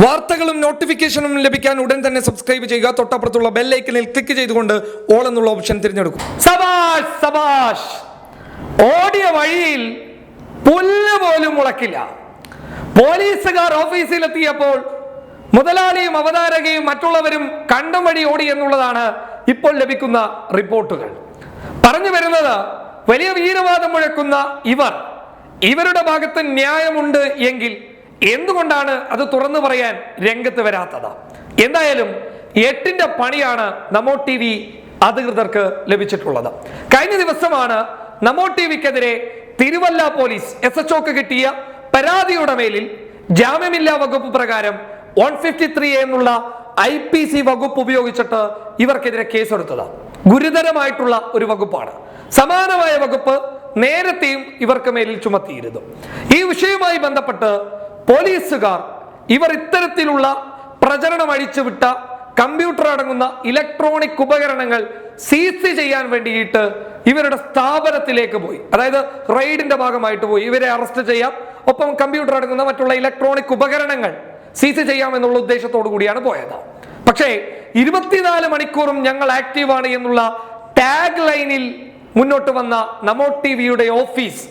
വാർത്തകളും നോട്ടിഫിക്കേഷനും ലഭിക്കാൻ ഉടൻ തന്നെ സബ്സ്ക്രൈബ് ചെയ്യുക. തൊട്ടപ്പുറത്തുള്ള ബെല്ലൈക്കനിൽ ക്ലിക്ക് ചെയ്തുകൊണ്ട് ഓൾ എന്നുള്ള ഓപ്ഷൻ തിരഞ്ഞെടുക്കും. സബാഷ് സബാഷ്. ഓടിയ വഴിയിൽ പുല്ല് പോലും മുളക്കില്ല. പോലീസുകാർ ഓഫീസിലെത്തിയപ്പോൾ മുതലാളിയും അവതാരകയും മറ്റുള്ളവരും കണ്ടം വഴി ഓടി എന്നുള്ളതാണ് ഇപ്പോൾ ലഭിക്കുന്ന റിപ്പോർട്ടുകൾ. പറഞ്ഞു വരുന്നത് വലിയ വീരവാദം മുഴക്കുന്ന ഇവർ. ഇവരുടെ ഭാഗത്ത് ന്യായമുണ്ട് എങ്കിൽ എന്തുകൊണ്ടാണ് അത് തുറന്നു പറയാൻ രംഗത്ത് വരാത്തത്? എന്തായാലും എട്ടിന്റെ പണിയാണ് നമോ ടി വി അധികൃതർക്ക് ലഭിച്ചിട്ടുള്ളത്. കഴിഞ്ഞ ദിവസമാണ് Namo T വിക്കെതിരെ Thiruvalla police S H O കിട്ടിയ പരാതിയുടെ മേലിൽ ജാമ്യമില്ലാ വകുപ്പ് പ്രകാരം വൺ ഫിഫ്റ്റി ത്രീ എന്നുള്ള ഐ പി സി വകുപ്പ് ഉപയോഗിച്ചിട്ട് ഇവർക്കെതിരെ കേസെടുത്തത്. ഗുരുതരമായിട്ടുള്ള ഒരു വകുപ്പാണ്. സമാനമായ വകുപ്പ് നേരത്തെയും ഇവർക്ക് മേലിൽ ചുമത്തിയിരുന്നു. ഈ വിഷയവുമായി ബന്ധപ്പെട്ട് പോലീസുകാർ ഇവർ ഇത്തരത്തിലുള്ള പ്രചരണം അഴിച്ചുവിട്ട കമ്പ്യൂട്ടർ അടങ്ങുന്ന ഇലക്ട്രോണിക് ഉപകരണങ്ങൾ സീസ് ചെയ്യാൻ വേണ്ടിയിട്ട് ഇവരുടെ സ്ഥാപനത്തിലേക്ക് പോയി. അതായത് റെയ്ഡിന്റെ ഭാഗമായിട്ട് പോയി. ഇവരെ അറസ്റ്റ് ചെയ്യാം. ഒപ്പം കമ്പ്യൂട്ടർ അടങ്ങുന്ന മറ്റുള്ള ഇലക്ട്രോണിക് ഉപകരണങ്ങൾ സീസ് ചെയ്യാം എന്നുള്ള ഉദ്ദേശത്തോടു കൂടിയാണ് പോയത്. പക്ഷേ ഇരുപത്തിനാല് മണിക്കൂറും ഞങ്ങൾ ആക്റ്റീവാണ് എന്നുള്ള ടാഗ് ലൈനിൽ മുന്നോട്ട് വന്ന നമോ ടി വിയുടെ ഓഫീസ്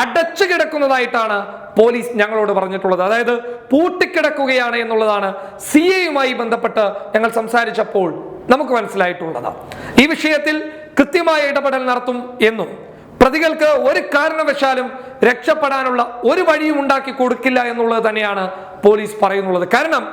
അടച്ചു കിടക്കുന്നതായിട്ടാണ് പോലീസ് ഞങ്ങളോട് പറഞ്ഞിട്ടുള്ളത്. അതായത് പൂട്ടിക്കിടക്കുകയാണ് എന്നുള്ളതാണ് സി എയുമായി ബന്ധപ്പെട്ട് ഞങ്ങൾ സംസാരിച്ചപ്പോൾ നമുക്ക് മനസ്സിലായിട്ടുള്ളത്. ഈ വിഷയത്തിൽ കൃത്യമായ ഇടപെടൽ നടത്തും എന്നും പ്രതികൾക്ക് ഒരു കാരണവശാലും രക്ഷപ്പെടാനുള്ള ഒരു വഴിയും ഉണ്ടാക്കി കൊടുക്കില്ല എന്നുള്ളത് തന്നെയാണ് പോലീസ് പറയുന്നുള്ളത്. കാരണം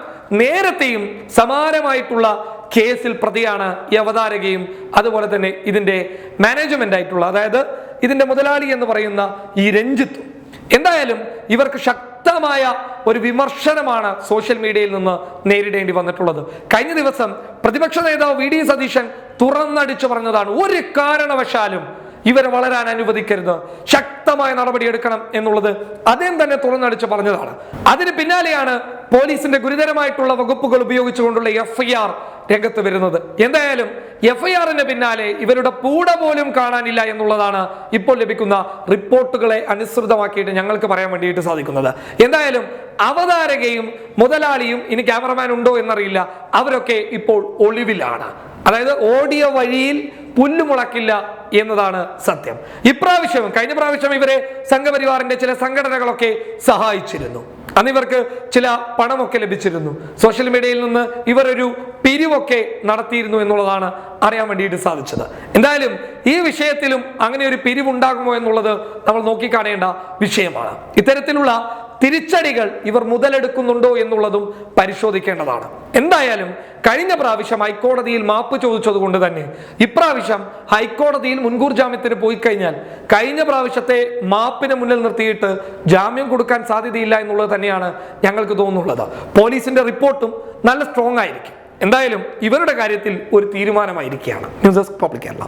നേരത്തെയും സമാനമായിട്ടുള്ള കേസിൽ പ്രതിയാണ് ഈ അവതാരകയും അതുപോലെ തന്നെ ഇതിന്റെ മാനേജ്മെന്റ് ആയിട്ടുള്ള അതായത് ഇതിന്റെ മുതലാളി എന്ന് പറയുന്ന ഈ രഞ്ജിത്തും എന്തായാലും ഇവർക്ക് ശക്തമായ ഒരു വിമർശനമാണ് സോഷ്യൽ മീഡിയയിൽ നിന്ന് നേരിടേണ്ടി വന്നിട്ടുള്ളത്. കഴിഞ്ഞ ദിവസം പ്രതിപക്ഷ നേതാവ് വി ഡി സതീശൻ തുറന്നടിച്ചു പറഞ്ഞതാണ്. ഒരു കാരണവശാലും ഇവരെ വളരാൻ അനുവദിക്കരുത്. ശക്തമായ നടപടി എടുക്കണം എന്നുള്ളത് അദ്ദേഹം തന്നെ തുറന്നടിച്ച് പറഞ്ഞതാണ്. അതിന് പിന്നാലെയാണ് പോലീസിന്റെ ഗുരുതരമായിട്ടുള്ള വകുപ്പുകൾ ഉപയോഗിച്ചുകൊണ്ടുള്ള എഫ് ഐ ആർ രംഗത്ത് വരുന്നത്. എന്തായാലും എഫ് ഐ ആറിന് പിന്നാലെ ഇവരുടെ പൂട പോലും കാണാനില്ല എന്നുള്ളതാണ് ഇപ്പോൾ ലഭിക്കുന്ന റിപ്പോർട്ടുകളെ അനുസൃതമാക്കിയിട്ട് ഞങ്ങൾക്ക് പറയാൻ വേണ്ടിയിട്ട് സാധിക്കുന്നത്. എന്തായാലും അവതാരകയും മുതലാളിയും ഇനി ക്യാമറമാൻ ഉണ്ടോ എന്നറിയില്ല. അവരൊക്കെ ഇപ്പോൾ ഒളിവിലാണ്. അതായത് ഓടിയ വഴിയിൽ പുല്ല് മുളക്കില്ല എന്നതാണ് സത്യം. ഇപ്രാവശ്യം കഴിഞ്ഞ പ്രാവശ്യം ഇവരെ സംഘപരിവാറിന്റെ ചില സംഘടനകളൊക്കെ സഹായിച്ചിരുന്നു. അന്ന് ഇവർക്ക് ചില പണമൊക്കെ ലഭിച്ചിരുന്നു. സോഷ്യൽ മീഡിയയിൽ നിന്ന് ഇവർ ഒരു പിരിവൊക്കെ നടത്തിയിരുന്നു എന്നുള്ളതാണ് അറിയാൻ വേണ്ടിയിട്ട് സാധിച്ചത്. എന്തായാലും ഈ വിഷയത്തിലും അങ്ങനെ ഒരു പിരിവുണ്ടാകുമോ എന്നുള്ളത് നമ്മൾ നോക്കിക്കാണേണ്ട വിഷയമാണ്. ഇത്തരത്തിലുള്ള തിരിച്ചടികൾ ഇവർ മുതലെടുക്കുന്നുണ്ടോ എന്നുള്ളതും പരിശോധിക്കേണ്ടതാണ്. എന്തായാലും കഴിഞ്ഞ പ്രാവശ്യം ഹൈക്കോടതിയിൽ മാപ്പ് ചോദിച്ചത് കൊണ്ട് തന്നെ ഇപ്രാവശ്യം ഹൈക്കോടതിയിൽ മുൻകൂർ ജാമ്യത്തിന് പോയി കഴിഞ്ഞാൽ കഴിഞ്ഞ പ്രാവശ്യത്തെ മാപ്പിനെ മുന്നിൽ നിർത്തിയിട്ട് ജാമ്യം കൊടുക്കാൻ സാധ്യതയില്ല എന്നുള്ളത് തന്നെയാണ് ഞങ്ങൾക്ക് തോന്നുന്നുള്ളത് പോലീസിന്റെ റിപ്പോർട്ടും നല്ല സ്ട്രോങ് ആയിരിക്കും. എന്തായാലും ഇവരുടെ കാര്യത്തിൽ ഒരു തീരുമാനമായിരിക്കുകയാണ്. News desk public Kerala.